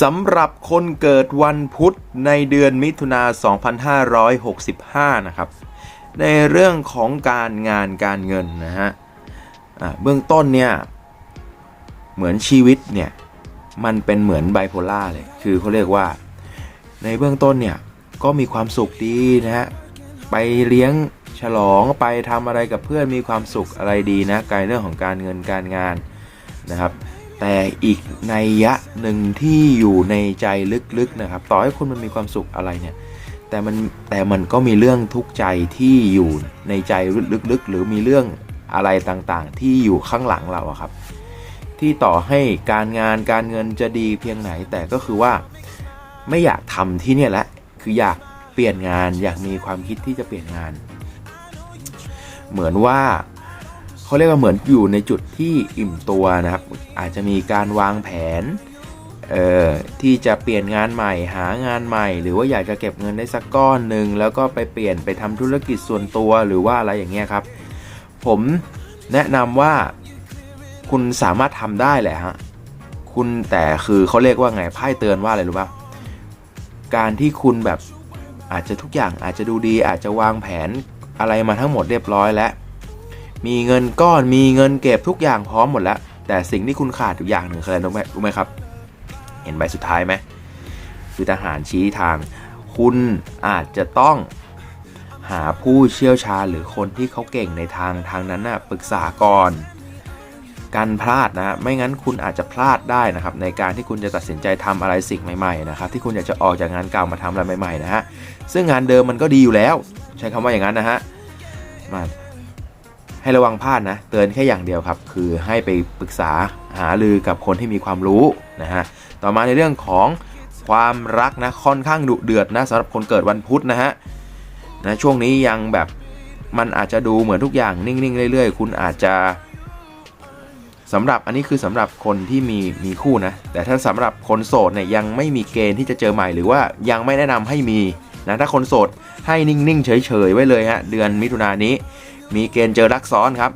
สำหรับคนเกิดวันพุธในเดือนมิถุนา 2565 นะครับ ในเรื่องของการงานการเงินนะฮะเบื้องต้นเนี่ยเหมือนชีวิตเนี่ยมันเป็นเหมือนไบโพล่าเลยคือเขาเรียกว่า ในเบื้องต้นเนี่ยก็มีความสุขดีนะฮะไปเลี้ยงฉลองไปทำอะไรกับเพื่อนมีความสุขอะไรดีนะการเรื่องของการเงินการงานนะครับ แต่อีกในยยะหนึ่งที่อยู่ในใจลึกๆนะครับ ต่อให้คุณมันมีความสุขอะไรเนี่ย แต่มันแต่มันก็มีเรื่องทุกข์ใจที่อยู่ในใจลึกๆ หรือมีเรื่องอะไรต่างๆ ที่อยู่ข้างหลังเราอะครับ ที่ต่อให้การงานการเงินจะดีเพียงไหน แต่ก็คือว่าไม่อยากทำที่เนี่ยแหละคืออยากเปลี่ยนงานอยากมีความคิดที่จะเปลี่ยนงาน เหมือนว่า เขาเรียกว่าเหมือนอยู่ในจุดที่อิ่มตัวนะครับ อาจจะมีการวางแผนเอ่อที่จะเปลี่ยนงานใหม่หางานใหม่ หรือว่าอยากจะเก็บเงินได้สักก้อนหนึ่งแล้วก็ไปเปลี่ยนไปทำธุรกิจส่วนตัวหรือว่าอะไรอย่างเงี้ยครับ ผมแนะนำว่าคุณสามารถทำได้แหละฮะคุณแต่คือเขาเรียกว่าไงไพ่เตือนว่าอะไรรู้ป่ะการที่คุณแบบอาจจะทุกอย่างอาจจะดูดีอาจจะวางแผนอะไรมาทั้งหมดเรียบร้อยแล้ว มีเงินก้อนมีเงินเก็บทุกอย่างพร้อมหมดแล้ว แต่สิ่งที่คุณขาดอยู่อย่างหนึ่งคืออะไรรู้ไหมรู้ไหมครับ เห็นใบสุดท้ายไหมคือทหารชี้ทาง คุณอาจจะต้องหาผู้เชี่ยวชาญหรือคนที่เขาเก่งในทางทางนั้นนะปรึกษาก่อนการพลาดนะไม่งั้นคุณอาจจะพลาดได้นะครับ ในการที่คุณจะตัดสินใจทำอะไรสิ่งใหม่ๆนะครับที่คุณอยากจะออกจากงานเก่ามาทำอะไรใหม่ๆนะฮะซึ่งงานเดิมมันก็ดีอยู่แล้ว ใช้คำว่าอย่างนั้นนะฮะมา ให้ระวังพลาดนะ เตือนแค่อย่างเดียวครับ คือให้ไปปรึกษาหารือกับคนที่มีความรู้นะฮะ ต่อมาในเรื่องของความรักนะค่อนข้างดุเดือดนะสำหรับคนเกิดวันพุธนะฮะนะช่วงนี้ยังแบบมันอาจจะดูเหมือนทุกอย่างนิ่ง ๆ เรื่อย ๆ คุณอาจจะสำหรับอันนี้คือสำหรับคนที่มีมีคู่นะ แต่ถ้าสำหรับคนโสดเนี่ยยังไม่มีเกณฑ์ที่จะเจอใหม่หรือว่ายังไม่แนะนำให้มีนะถ้าคนโสดให้นิ่ง ๆ เฉย ๆ ไว้เลยฮะเดือนมิถุนายนนี้ มีเกณฑ์เจอรักซ้อนครับ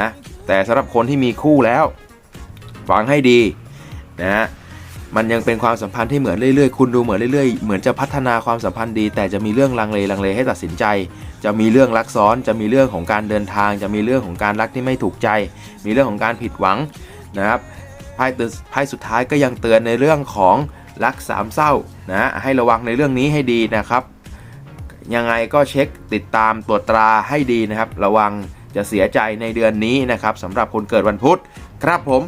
นะแต่สำหรับคนที่มีคู่แล้ว ฟังให้ดีนะฮะมันยังเป็นความสัมพันธ์ที่เหมือนเรื่อยๆ คุณดูเหมือนเรื่อยๆ เหมือนจะพัฒนาความสัมพันธ์ดี แต่จะมีเรื่องลังเลลังเลให้ตัดสินใจ จะมีเรื่องรักซ้อน จะมีเรื่องของการเดินทาง จะมีเรื่องของการรักที่ไม่ถูกใจ มีเรื่องของการผิดหวังนะครับไพ่เตือนไพ่สุดท้ายก็ยังเตือนในเรื่องของรักสามเศร้านะให้ระวังในเรื่องนี้ให้ดีนะครับ ยังไงก็เช็คติดตามตรวจตราให้ดีนะครับ ระวังจะเสียใจในเดือนนี้นะครับสำหรับคนเกิดวันพุธ ครับผม